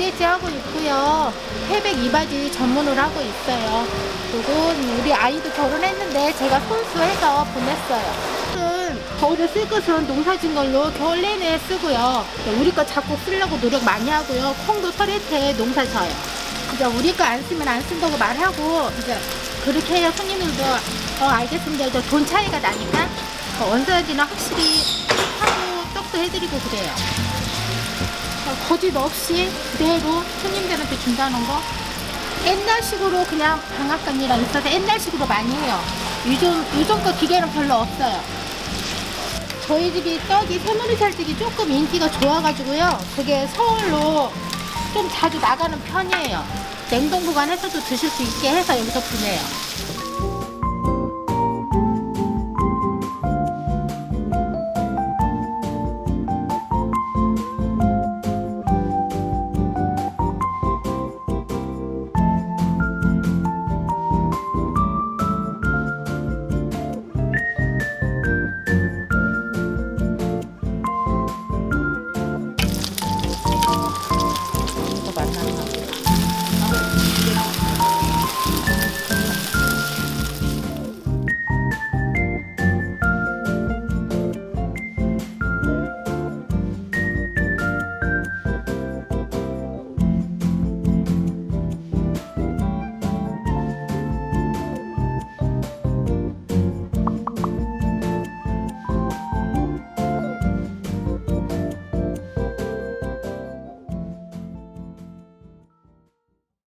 이바지요. 태백 이바지 전문으로 하고 있어요. 그리고 우리 아이도 결혼했는데 제가 손수해서 보냈어요. 은 겨울에 쓸 것은 농사진 걸로 겨울 내내 쓰고요. 우리 거 자꾸 쓰려고 노력 많이 하고요. 콩도 설에테 농사 져요. 이제 우리 거 안 쓰면 안 쓴다고 말하고 이제 그렇게 해야 손님들도 어 알겠습니다. 이제 돈 차이가 나니까 어, 원사지는 확실히 하고 떡도 해드리고 그래요. 어, 거짓 없이 그대로 손님들한테 준다는 거 옛날식으로 그냥 방앗간이랑 있어서 옛날식으로 많이 해요. 요즘 요즘 거 기계는 별로 없어요. 저희 집이 떡이 새누리 살찌기 조금 인기가 좋아가지고요. 그게 서울로 좀 자주 나가는 편이에요. 냉동 보관해서도 드실 수 있게 해서 여기서 보내요.